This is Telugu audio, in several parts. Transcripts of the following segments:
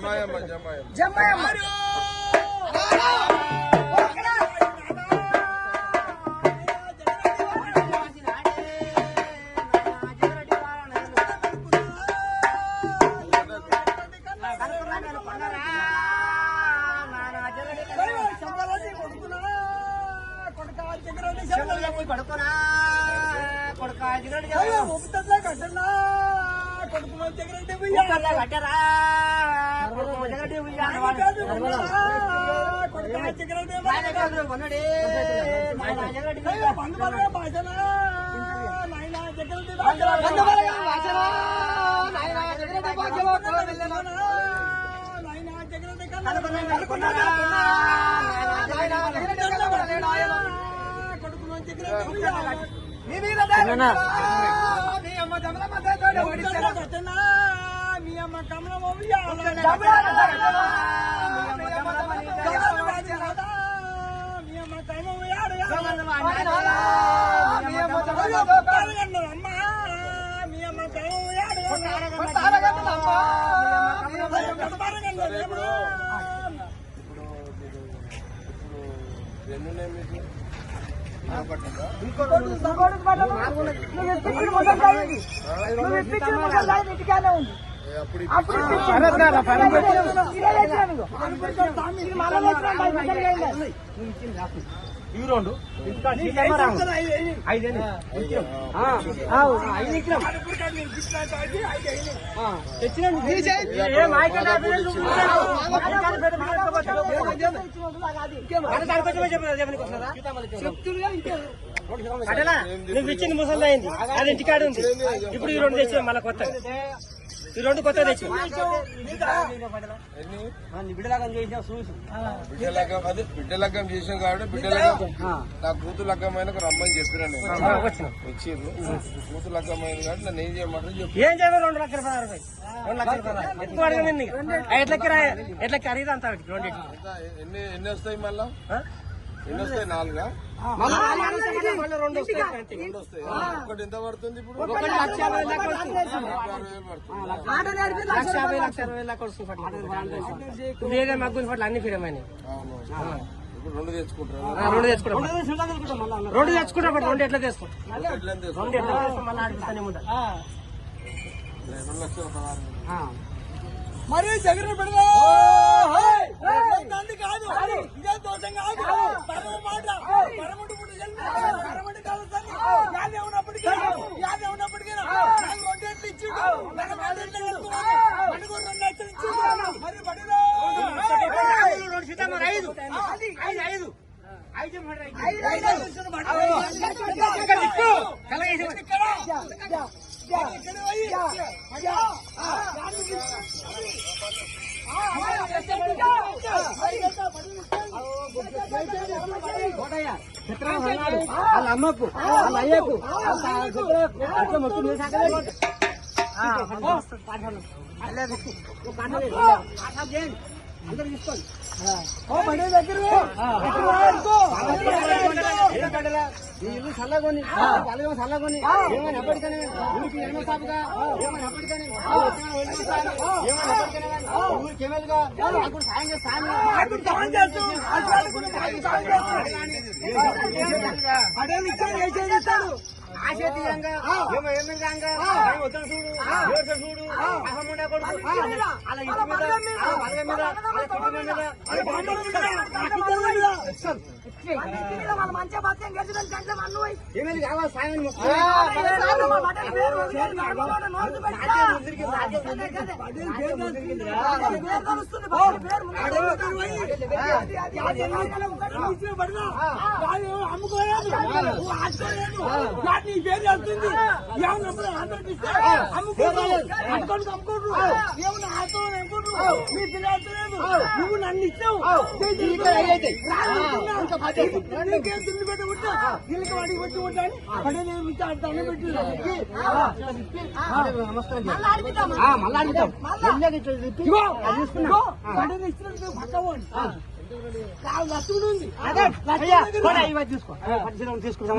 జమాయమ్మ జమాయమ్మ జమ్మయ్యమ్మ మీ అమ్మ కమలం సరే ఇప్పుడు ఇప్పుడు మీరు ఇప్పుడు ఎన్ని ఉన్నాయి మీకు ఇల్లు పట్టిందా? ఏ అప్పుడు ఇవి రెండు ఇంకా అటలా నువ్వు ఇచ్చింది ముసలి అయింది అది ఇంటికాడ ఉంది ఇప్పుడు ఈ రెండు తెచ్చినాం మళ్ళీ కొత్తగా ఈ రెండు చూసి బిడ్డ లగ్గం అదే బిడ్డ లగ్గం చేసాం. కాబట్టి బిడ్డ లగ్గం నా కూతురు లగ్గం అయినాక రమ్మని చెప్పిన నేను. వచ్చినాం. వచ్చిర్రు. కూతురు లగ్గం అయింది కాబట్టి నన్ను ఏం చేయమంటారు చెప్పు. ఏం చేయలేదు రెండు లక్షల పదహారు రెండు లక్షల పదహారు ఎక్కువ ఎట్లకి ఎట్లకి అంతా ఎన్ని ఎన్ని వస్తాయి మళ్ళా? ఎన్ని వస్తాయి. నాలుగా ఒకటి ఎంత పడుతుంది ఇప్పుడు? లక్ష యాభై లక్ష లక్ష అరవై వస్తుంది. మగ్గుని పట్ల అన్ని ఫిరమైనవి రెండు తెచ్చుకుంటారు? రెండు తెచ్చుకుంటాం. రెండు బట్ రెండు ఎట్లా రెండు మళ్ళీ ఆడిపిస్తానే మరి జగన్ పెడదా. తండ్రి కాదు. ఇదే ఇక్కడ పోయి అయ్యా వాళ్ళ అమ్మకు వాళ్ళ అయ్యకు వాళ్ళ చెల్లెకు, అట్లా మొత్తం మీరు సాకలేదు. అందరూ తీసుకోండి బడి దగ్గర ఇల్లు చల్లగొని పల్లెం చల్లగొని ఏమైనా ఎప్పటికైనా ఊరికి ఎన్నో సాపుగా ఏమైనా ఎప్పటికైనా సాయం, ఏమైనా ఎప్పటికైనా ఊరికి ఎమ్మెల్యేగా నాకు సాయం చేస్తాను అడవి ఇచ్చాడు వేసేది ఇస్తాడు. ఆశీర్వాదంగా ఏమో ఎమ్మెల్యేగా ఏమో వద్దని చూడు ఏడ్చ చూడు అహమ్ముండా కొడుకు అలా ఇంటి మీద అలా మీద అలా మీద అలా వాళ్ళు అమ్ముకోరు నువ్వు నన్ను ఇచ్చావు పెట్టి ఉంటా వీళ్ళకి వాడికి పెట్టి ఉంటాను పెట్టి మళ్ళా పక్కవాడి ఇవి తీసుకో. తీసుకుంటాం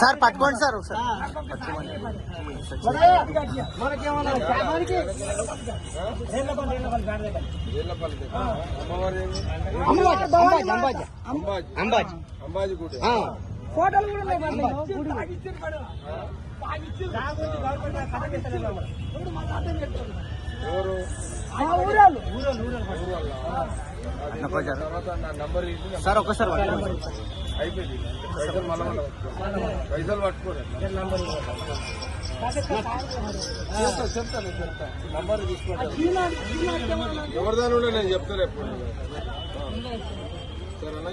సార్ పట్టుకోండి సార్ ఒకసారి? అంబాజీ అంబాజీ. ఫోటోలు కూడా. ఎవరు సార్ ఒక్కసారి అయిపోయింది పైసలు మళ్ళా. పైసలు పట్టుకోరు చెప్తా చెప్తా నేను చెప్తా నంబర్ తీసుకోండి ఎవరిదాని ఉండే నేను చెప్తాను ఎప్పుడు. సరేనా?